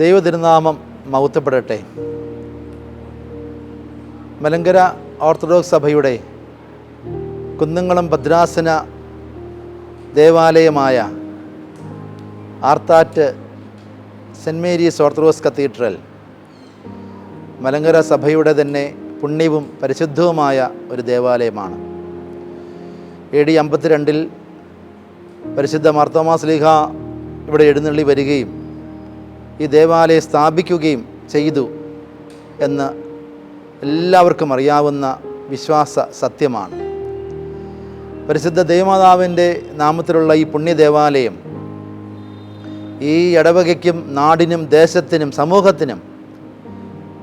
ദൈവതിരുനാമം മൗത്തപ്പെടട്ടെ Malankara orthodox സഭയുടെ കുന്നംകുളം ഭദ്രാസന ദേവാലയമായ Arthat saint Mary's orthodox cathedral Malankara സഭയുടെ തന്നെ പുണ്യവും പരിശുദ്ധവുമായ ഒരു ദേവാലയമാണ്. എ ഡി അമ്പത്തിരണ്ടിൽ പരിശുദ്ധ മാർത്തോമാ സ്ലീഹ ഇവിടെ എഴുന്നള്ളി വരികയും ഈ ദേവാലയം സ്ഥാപിക്കുകയും ചെയ്തു എന്ന് എല്ലാവർക്കും അറിയാവുന്ന വിശ്വാസ സത്യമാണ്. പരിശുദ്ധ ദേവമാതാവിന്റെ നാമത്തിലുള്ള ഈ പുണ്യ ദേവാലയം ഈ ഇടവകയ്ക്കും നാടിനും ദേശത്തിനും സമൂഹത്തിനും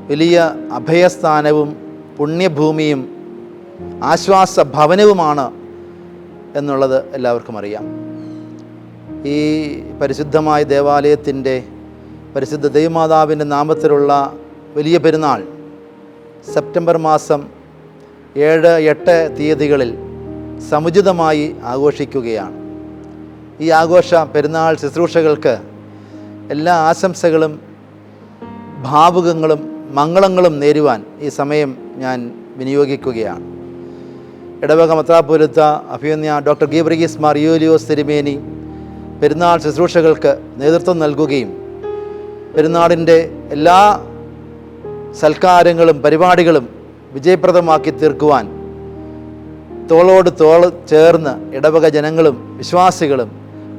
വലിയ അഭയസ്ഥാനവും പുണ്യഭൂമിയും ആശ്വാസ ഭവനവുമാണ് എന്നുള്ളത് എല്ലാവർക്കും അറിയാം. ഈ പരിശുദ്ധമായ ദേവാലയത്തിന്റെ പരിശുദ്ധ ദൈവമാതാവിന്റെ നാമത്തിലുള്ള വലിയ പെരുന്നാൾ സെപ്റ്റംബർ മാസം ഏഴ് എട്ട് തീയതികളിൽ സമുചിതമായി ആഘോഷിക്കുകയാണ്. ഈ ആഘോഷ പെരുന്നാൾ ശുശ്രൂഷകൾക്ക് എല്ലാ ആശംസകളും ഭാവുകങ്ങളും മംഗളങ്ങളും നേരുവാൻ ഈ സമയം ഞാൻ വിനിയോഗിക്കുകയാണ്. ഇടവക മത്രാപുരത്ത അഭിയന്യ ഡോക്ടർ ഗീബ്രിഗീസ് മാർ യൂലിയോസ് തിരുമേനി പെരുന്നാൾ ശുശ്രൂഷകൾക്ക് നേതൃത്വം നൽകുകയും പെരുന്നാളിന്റെ എല്ലാ സൽക്കാരങ്ങളും പരിപാടികളും വിജയപ്രദമാക്കി തീർക്കുവാൻ തോളോട് തോൾ ചേർന്ന് ഇടവക ജനങ്ങളും വിശ്വാസികളും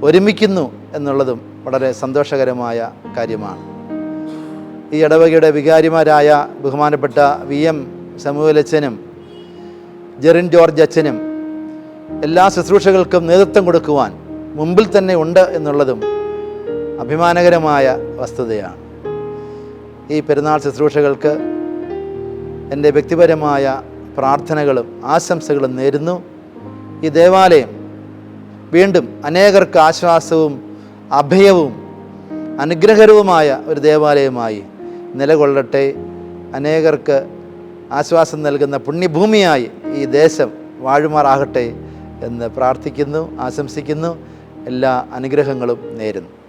ഒരുമിക്കുന്നു എന്നുള്ളതും വളരെ സന്തോഷകരമായ കാര്യമാണ്. ഈ ഇടവകയുടെ വികാരിമാരായ ബഹുമാനപ്പെട്ട വി എം സമൂഹലച്ചനും ജെറിൻ ജോർജ് അച്ഛനും എല്ലാ ശുശ്രൂഷകൾക്കും നേതൃത്വം കൊടുക്കുവാൻ മുമ്പിൽ തന്നെ ഉണ്ട് എന്നുള്ളതും അഭിമാനകരമായ വസ്തുതയാണ്. ഈ പെരുന്നാൾ ശുശ്രൂഷകൾക്ക് എന്റെ വ്യക്തിപരമായ പ്രാർത്ഥനകളും ആശംസകളും നേരുന്നു. ഈ ദേവാലയം വീണ്ടും അനേകർക്ക് ആശ്വാസവും അഭയവും അനുഗ്രഹരവുമായ ഒരു ദേവാലയമായി നിലകൊള്ളട്ടെ. അനേകർക്ക് ആശ്വാസം നൽകുന്ന പുണ്യഭൂമിയായി ഈ ദേശം വാഴുമാറാകട്ടെ എന്ന് പ്രാർത്ഥിക്കുന്നു ആശംസിക്കുന്നു. എല്ലാ അനുഗ്രഹങ്ങളും നേരുന്നു.